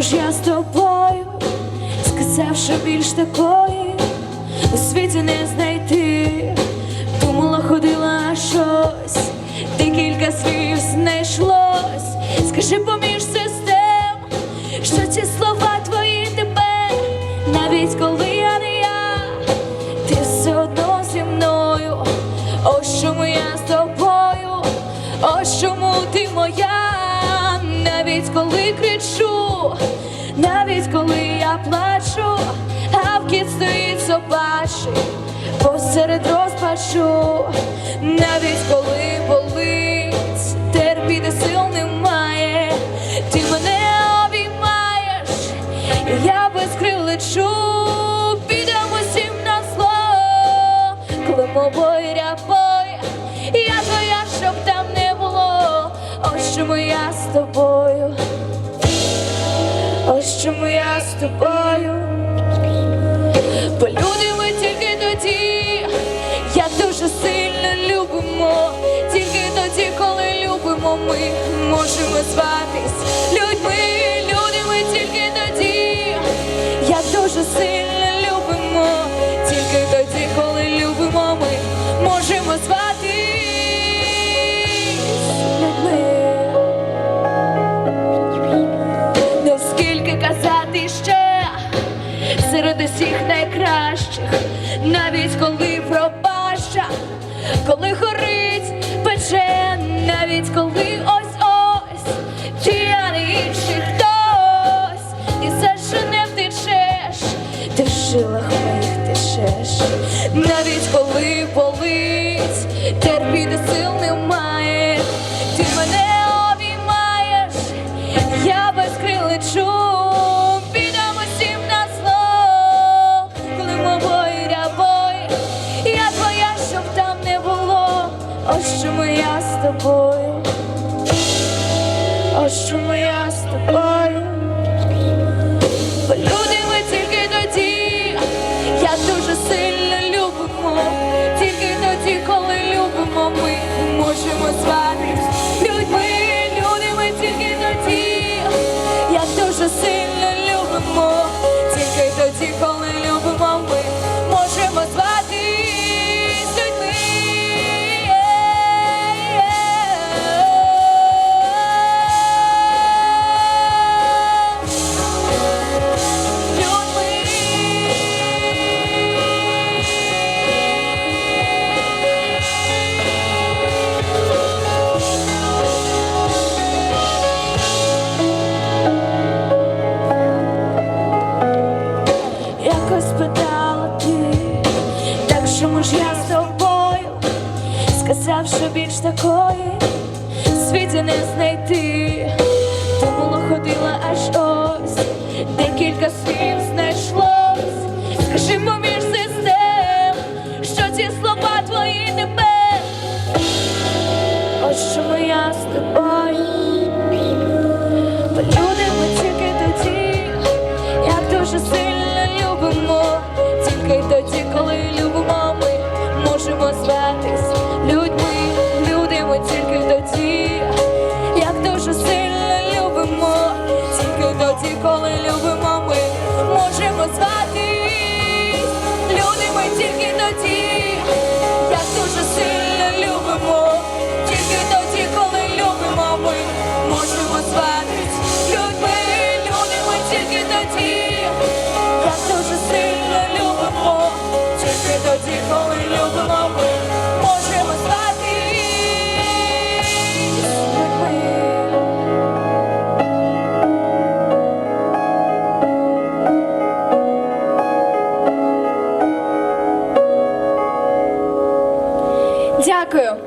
ж я з тобою, сказав, що більш такої у світі не знайти. Думала, ходила щось, декілька слів знайшлось. Скажи поміж систем, що ці слова твої тепер, навіть коли я не я, ти все одно зі мною. Ось чому я з тобою, ось чому ти моя, навіть коли кричу, навіть коли я плачу, а в кіт стоїть собачий, посеред розпачу, навіть коли болить, терпіти сил немає, ти мене обіймаєш, я без крил лечу, підемо всім на зло, коли мовою рябой, я твоя, щоб там не було, ось чому я з тобою, чому я з тобою. Бо люди ми тільки тоді, я дуже сильно любимо, тільки тоді, коли любимо, ми можемо з людьми, навіть коли пропаща, коли горить, пече, навіть коли ось ось ті, не інший хтось, і все ще не втечеш, ти в жилах моїх течеш, навіть коли болить, терпіти сил немає, ось чому я з тобою. Бо люди ми тільки тоді, я дуже сильно любимо, тільки тоді, коли любимо, ми можемо зватись чому ж я з тобою? Сказав, що більш такої в світі не знайти. Думала, ходила аж ось, декілька слів знайшлось. Скажи поміж систем, що ці слова твої тепер. Ось чому я з тобою. Дякую.